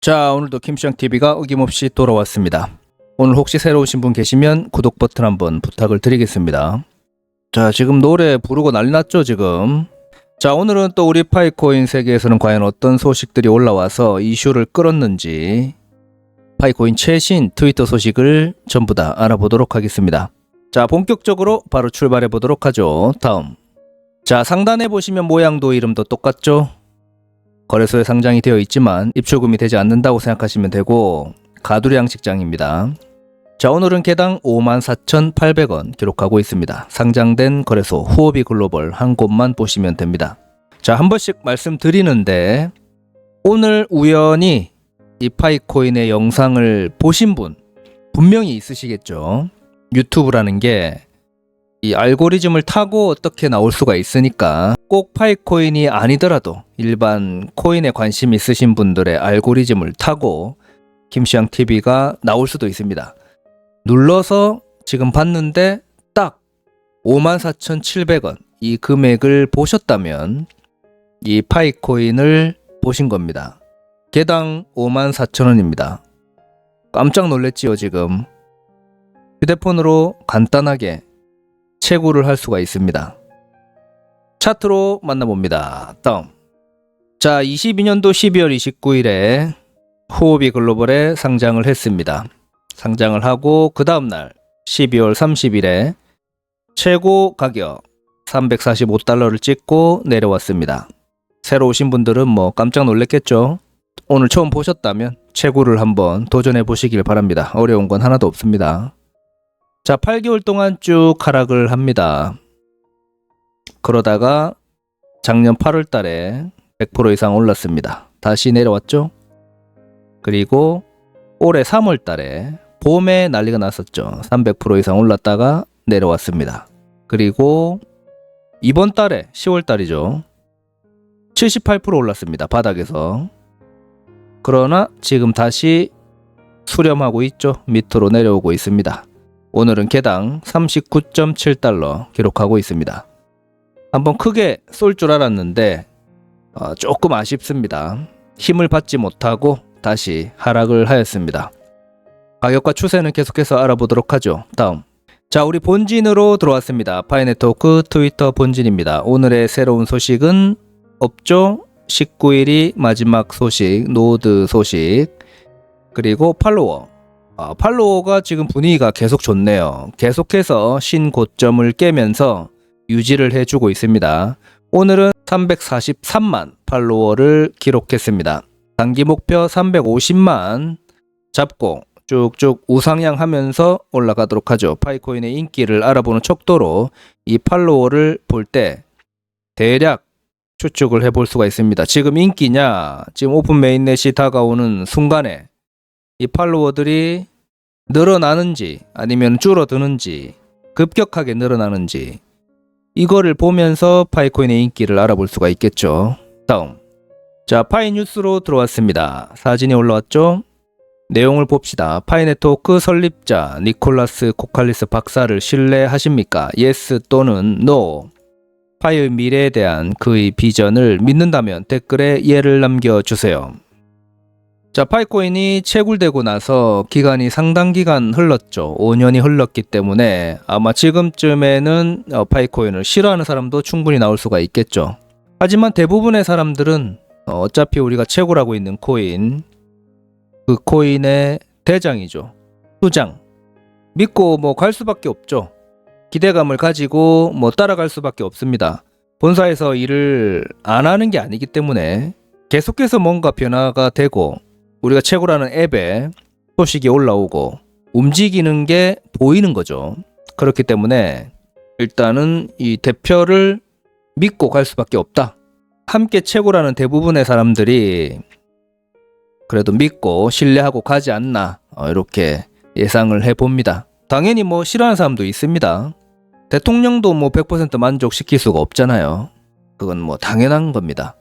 자, 오늘도 김시장TV가 어김없이 돌아왔습니다. 오늘 혹시 새로 오신 분 계시면 구독 버튼 한번 부탁을 드리겠습니다. 자, 지금 노래 부르고 난리 났죠, 지금? 자, 오늘은 또 우리 파이코인 세계에서는 과연 어떤 소식들이 올라와서 이슈를 끌었는지 파이코인 최신 트위터 소식을 전부 다 알아보도록 하겠습니다. 자, 본격적으로 바로 출발해 보도록 하죠. 다음. 자, 상단에 보시면 모양도 이름도 똑같죠? 거래소에 상장이 되어 있지만 입출금이 되지 않는다고 생각하시면 되고 가두리 양식장입니다. 자 오늘은 개당 54,800원 기록하고 있습니다. 상장된 거래소 후오비 글로벌 한 곳만 보시면 됩니다. 자 한 번씩 말씀드리는데 오늘 우연히 이 파이코인의 영상을 보신 분 분명히 있으시겠죠. 유튜브라는 게 이 알고리즘을 타고 어떻게 나올 수가 있으니까 꼭 파이코인이 아니더라도 일반 코인에 관심 있으신 분들의 알고리즘을 타고 김시ang TV가 나올 수도 있습니다. 눌러서 지금 봤는데 딱 54,700원 이 금액을 보셨다면 이 파이코인을 보신 겁니다. 개당 54,000원입니다. 깜짝 놀랬지요, 지금. 휴대폰으로 간단하게 채굴을 할 수가 있습니다. 차트로 만나봅니다. 다음. 자, 22년도 12월 29일에 호흡이 글로벌에 상장을 했습니다. 상장을 하고 그 다음 날 12월 30일에 최고 가격 345달러를 찍고 내려왔습니다. 새로 오신 분들은 뭐 깜짝 놀랐겠죠? 오늘 처음 보셨다면 채굴을 한번 도전해 보시길 바랍니다. 어려운 건 하나도 없습니다. 자, 8개월 동안 쭉 하락을 합니다. 그러다가 작년 8월 달에 100% 이상 올랐습니다. 다시 내려왔죠? 그리고 올해 3월 달에 봄에 난리가 났었죠. 300% 이상 올랐다가 내려왔습니다. 그리고 이번 달에 10월 달이죠. 78% 올랐습니다. 바닥에서. 그러나 지금 다시 수렴하고 있죠. 밑으로 내려오고 있습니다. 오늘은 개당 39.7달러 기록하고 있습니다. 한번 크게 쏠 줄 알았는데 어, 조금 아쉽습니다. 힘을 받지 못하고 다시 하락을 하였습니다. 가격과 추세는 계속해서 알아보도록 하죠. 다음. 자, 우리 본진으로 들어왔습니다. 파이네토크 트위터 본진입니다. 오늘의 새로운 소식은 없죠? 19일이 마지막 소식, 노드 소식, 그리고 팔로워. 아, 팔로워가 지금 분위기가 계속 좋네요. 계속해서 신고점을 깨면서 유지를 해주고 있습니다. 오늘은 343만 팔로워를 기록했습니다. 단기 목표 350만 잡고 쭉쭉 우상향 하면서 올라가도록 하죠. 파이코인의 인기를 알아보는 척도로 이 팔로워를 볼 때 대략 추측을 해볼 수가 있습니다. 지금 인기냐, 지금 오픈 메인넷이 다가오는 순간에 이 팔로워들이 늘어나는지 아니면 줄어드는지 급격하게 늘어나는지 이거를 보면서 파이코인의 인기를 알아볼 수가 있겠죠. 다음. 자, 파이 뉴스로 들어왔습니다. 사진이 올라왔죠? 내용을 봅시다. 파이 네트워크 설립자 니콜라스 코칼리스 박사를 신뢰하십니까? yes 또는 no. 파이의 미래에 대한 그의 비전을 믿는다면 댓글에 예를 남겨주세요. 자, 파이코인이 채굴되고 나서 기간이 상당 기간 흘렀죠. 5년이 흘렀기 때문에 아마 지금쯤에는 어, 파이코인을 싫어하는 사람도 충분히 나올 수가 있겠죠. 하지만 대부분의 사람들은 어, 어차피 우리가 채굴하고 있는 코인, 그 코인의 대장이죠. 수장. 믿고 뭐 갈 수밖에 없죠. 기대감을 가지고 뭐 따라갈 수밖에 없습니다. 본사에서 일을 안 하는 게 아니기 때문에 계속해서 뭔가 변화가 되고 우리가 채굴하는 앱에 소식이 올라오고 움직이는 게 보이는 거죠. 그렇기 때문에 일단은 이 대표를 믿고 갈 수밖에 없다. 함께 채굴하는 대부분의 사람들이 그래도 믿고 신뢰하고 가지 않나 어, 이렇게 예상을 해봅니다. 당연히 뭐 싫어하는 사람도 있습니다. 대통령도 뭐 100% 만족시킬 수가 없잖아요. 그건 뭐 당연한 겁니다.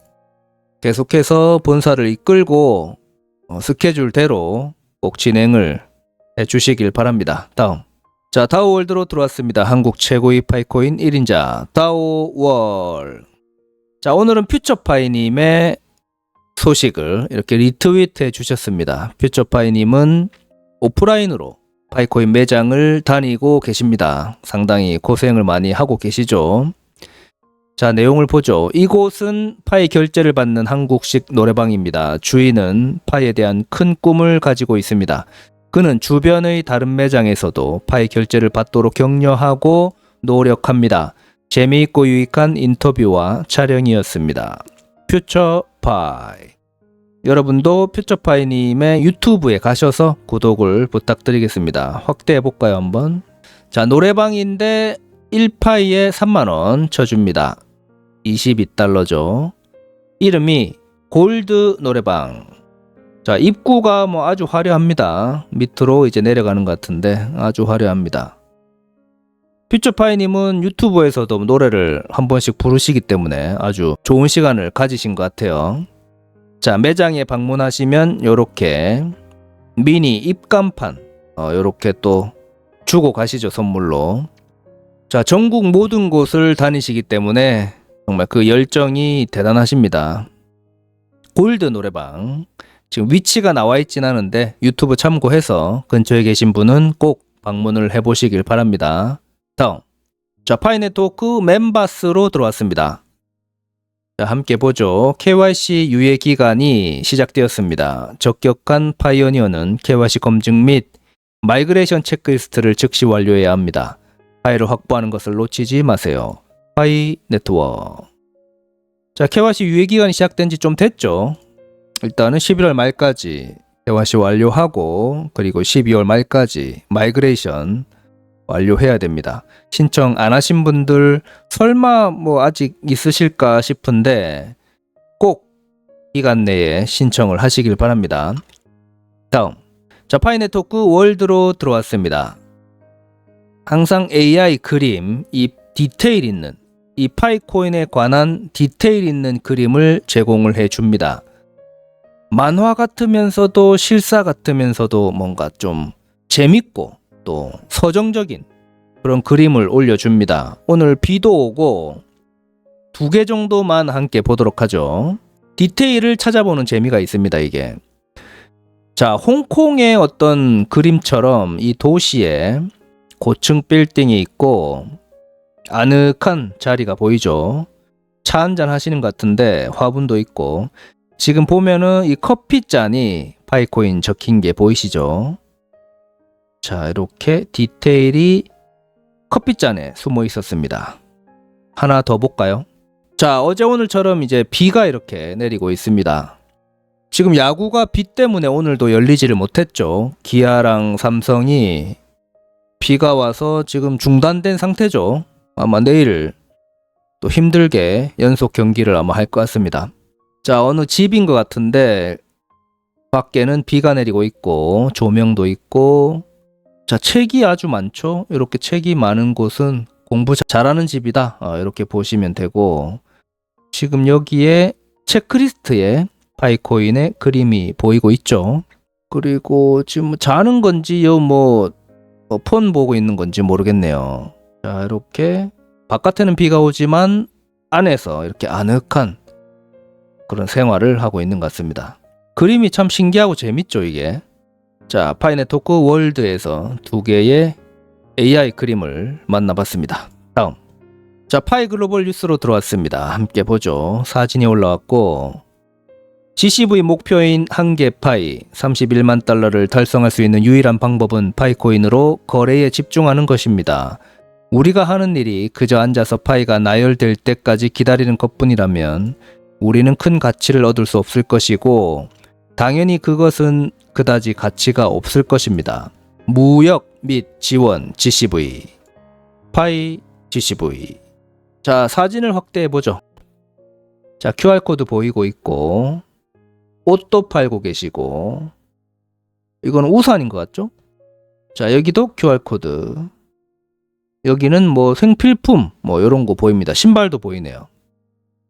계속해서 본사를 이끌고 어, 스케줄대로 꼭 진행을 해 주시길 바랍니다. 다음. 자, 다오월드로 들어왔습니다. 한국 최고의 파이코인 1인자 다오월. 자, 오늘은 퓨처파이님의 소식을 이렇게 리트윗해 주셨습니다. 퓨처파이님은 오프라인으로 파이코인 매장을 다니고 계십니다. 상당히 고생을 많이 하고 계시죠. 자, 내용을 보죠. 이곳은 파이 결제를 받는 한국식 노래방입니다. 주인은 파이에 대한 큰 꿈을 가지고 있습니다. 그는 주변의 다른 매장에서도 파이 결제를 받도록 격려하고 노력합니다. 재미있고 유익한 인터뷰와 촬영이었습니다. 퓨처파이. 여러분도 퓨처파이님의 유튜브에 가셔서 구독을 부탁드리겠습니다. 확대해 볼까요, 한번? 자, 노래방인데 1파이에 3만원 쳐줍니다. 22달러죠. 이름이 골드 노래방. 자, 입구가 뭐 아주 화려합니다. 밑으로 이제 내려가는 것 같은데 아주 화려합니다. 퓨처파이님은 유튜브에서도 노래를 한 번씩 부르시기 때문에 아주 좋은 시간을 가지신 것 같아요. 자, 매장에 방문하시면 요렇게 미니 입간판 어, 요렇게 또 주고 가시죠, 선물로. 자, 전국 모든 곳을 다니시기 때문에 정말 그 열정이 대단하십니다. 골드 노래방. 지금 위치가 나와 있진 않은데 유튜브 참고해서 근처에 계신 분은 꼭 방문을 해보시길 바랍니다. 다음. 자, 파이네토크 멤버스로 들어왔습니다. 자, 함께 보죠. KYC 유예 기간이 시작되었습니다. 적격한 파이오니어는 KYC 검증 및 마이그레이션 체크리스트를 즉시 완료해야 합니다. 파일을 확보하는 것을 놓치지 마세요. 파이 네트워크. 자, KYC 유예 기간이 시작된 지 좀 됐죠. 일단은 11월 말까지 KYC 완료하고 그리고 12월 말까지 마이그레이션 완료해야 됩니다. 신청 안 하신 분들 설마 뭐 아직 있으실까 싶은데 꼭 기간 내에 신청을 하시길 바랍니다. 다음. 자, 파이네토크 월드로 들어왔습니다. 항상 AI 그림, 이 디테일 있는 이 파이코인에 관한 디테일 있는 그림을 제공을 해 줍니다. 만화 같으면서도 실사 같으면서도 뭔가 좀 재밌고 또 서정적인 그런 그림을 올려줍니다. 오늘 비도 오고 두 개 정도만 함께 보도록 하죠. 디테일을 찾아보는 재미가 있습니다, 이게. 자, 홍콩의 어떤 그림처럼 이 도시에 고층 빌딩이 있고 아늑한 자리가 보이죠. 차 한잔 하시는 것 같은데 화분도 있고 지금 보면은 이 커피 잔이 파이코인 적힌 게 보이시죠? 자, 이렇게 디테일이 커피잔에 숨어 있었습니다. 하나 더 볼까요? 자, 어제 오늘처럼 이제 비가 이렇게 내리고 있습니다. 지금 야구가 비 때문에 오늘도 열리지를 못했죠. 기아랑 삼성이 비가 와서 지금 중단된 상태죠. 아마 내일 또 힘들게 연속 경기를 아마 할 것 같습니다. 자, 어느 집인 것 같은데 밖에는 비가 내리고 있고 조명도 있고 자, 책이 아주 많죠. 이렇게 책이 많은 곳은 공부 잘하는 집이다. 어, 이렇게 보시면 되고 지금 여기에 체크리스트에 파이코인의 그림이 보이고 있죠. 그리고 지금 뭐 자는 건지 뭐폰 보고 있는 건지 모르겠네요. 자, 이렇게 바깥에는 비가 오지만 안에서 이렇게 아늑한 그런 생활을 하고 있는 것 같습니다. 그림이 참 신기하고 재밌죠, 이게. 자, 파이네토크 월드에서 두 개의 AI 그림을 만나봤습니다. 다음. 자, 파이 글로벌 뉴스로 들어왔습니다. 함께 보죠. 사진이 올라왔고, GCV 목표인 한 개 파이 31만 달러를 달성할 수 있는 유일한 방법은 파이코인으로 거래에 집중하는 것입니다. 우리가 하는 일이 그저 앉아서 파이가 나열될 때까지 기다리는 것뿐이라면 우리는 큰 가치를 얻을 수 없을 것이고 당연히 그것은 그다지 가치가 없을 것입니다. 무역 및 지원 GCV 파이 GCV 자 사진을 확대해 보죠. 자 QR코드 보이고 있고 옷도 팔고 계시고 이건 우산인 것 같죠? 자 여기도 QR코드 여기는 뭐 생필품 뭐 이런 거 보입니다. 신발도 보이네요.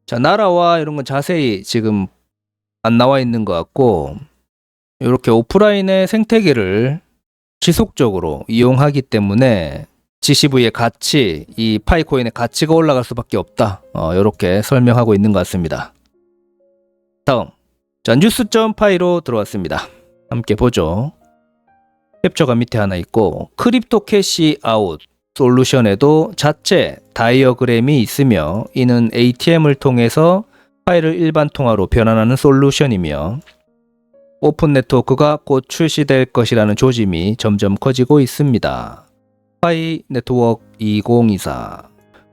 자, 나라와 이런 건 자세히 지금 안 나와 있는 것 같고, 이렇게 오프라인의 생태계를 지속적으로 이용하기 때문에 GCV의 가치, 이 파이코인의 가치가 올라갈 수밖에 없다. 어, 이렇게 설명하고 있는 것 같습니다. 다음, 자, 뉴스.파이로 들어왔습니다. 함께 보죠. 캡처가 밑에 하나 있고 크립토 캐시 아웃 솔루션에도 자체 다이어그램이 있으며 이는 ATM을 통해서 파일을 일반 통화로 변환하는 솔루션이며 오픈 네트워크가 곧 출시될 것이라는 조짐이 점점 커지고 있습니다. 파이 네트워크 2024.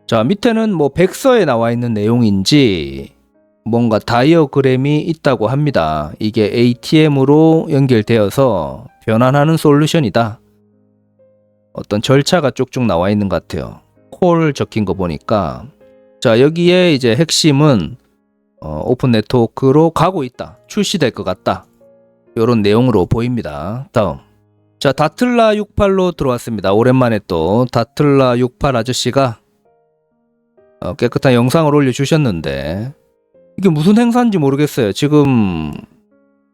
자, 밑에는 뭐 백서에 나와 있는 내용인지 뭔가 다이어그램이 있다고 합니다. 이게 ATM으로 연결되어서 변환하는 솔루션이다. 어떤 절차가 쭉쭉 나와 있는 것 같아요. 콜 적힌 거 보니까 자 여기에 이제 핵심은 어, 오픈 네트워크로 가고 있다. 출시될 것 같다. 이런 내용으로 보입니다. 다음 자 다틀라 68로 들어왔습니다. 오랜만에 또 다틀라 68 아저씨가 어, 깨끗한 영상을 올려주셨는데 이게 무슨 행사인지 모르겠어요. 지금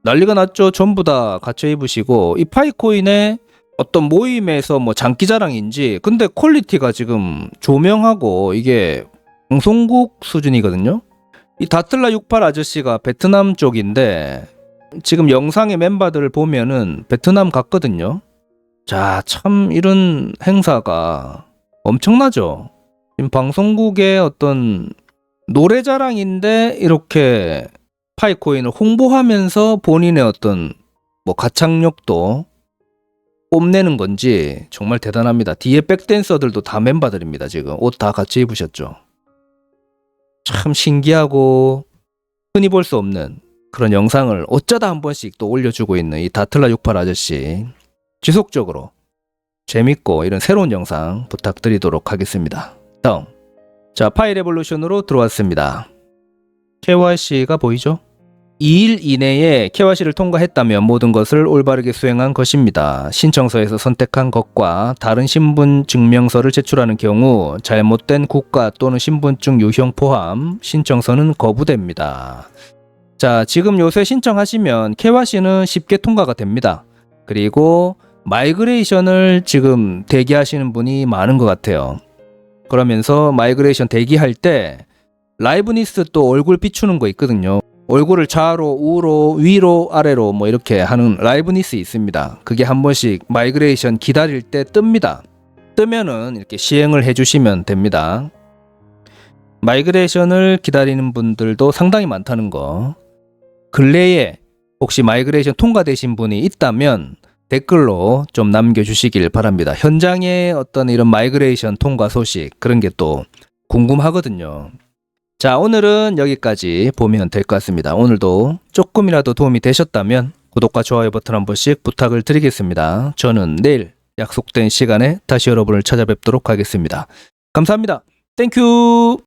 난리가 났죠. 전부 다 갇혀 입으시고 이 파이코인의 어떤 모임에서 뭐 장기자랑인지 근데 퀄리티가 지금 조명하고 이게 방송국 수준이거든요. 이 다틀라 68 아저씨가 베트남 쪽인데 지금 영상의 멤버들을 보면은 베트남 같거든요. 자, 참 이런 행사가 엄청나죠. 지금 방송국의 어떤 노래 자랑인데 이렇게 파이코인을 홍보하면서 본인의 어떤 뭐 가창력도 뽐내는 건지 정말 대단합니다. 뒤에 백댄서들도 다 멤버들입니다. 지금 옷 다 같이 입으셨죠. 참 신기하고 흔히 볼 수 없는 그런 영상을 어쩌다 한 번씩 또 올려주고 있는 이 다틀라 68 아저씨 지속적으로 재밌고 이런 새로운 영상 부탁드리도록 하겠습니다. 다음 자 파이 레볼루션으로 들어왔습니다. KYC가 보이죠? 2일 이내에 KYC를 통과했다면 모든 것을 올바르게 수행한 것입니다. 신청서에서 선택한 것과 다른 신분 증명서를 제출하는 경우 잘못된 국가 또는 신분증 유형 포함 신청서는 거부됩니다. 자, 지금 요새 신청하시면 KYC는 쉽게 통과가 됩니다. 그리고 마이그레이션을 지금 대기하시는 분이 많은 것 같아요. 그러면서 마이그레이션 대기할 때 라이브니스 또 얼굴 비추는 거 있거든요. 얼굴을 좌로, 우로, 위로, 아래로 뭐 이렇게 하는 라이브니스 있습니다. 그게 한 번씩 마이그레이션 기다릴 때 뜹니다. 뜨면은 이렇게 시행을 해주시면 됩니다. 마이그레이션을 기다리는 분들도 상당히 많다는 거. 근래에 혹시 마이그레이션 통과되신 분이 있다면 댓글로 좀 남겨주시길 바랍니다. 현장의 어떤 이런 마이그레이션 통과 소식 그런 게 또 궁금하거든요. 자, 오늘은 여기까지 보면 될 것 같습니다. 오늘도 조금이라도 도움이 되셨다면 구독과 좋아요 버튼 한 번씩 부탁을 드리겠습니다. 저는 내일 약속된 시간에 다시 여러분을 찾아뵙도록 하겠습니다. 감사합니다. 땡큐!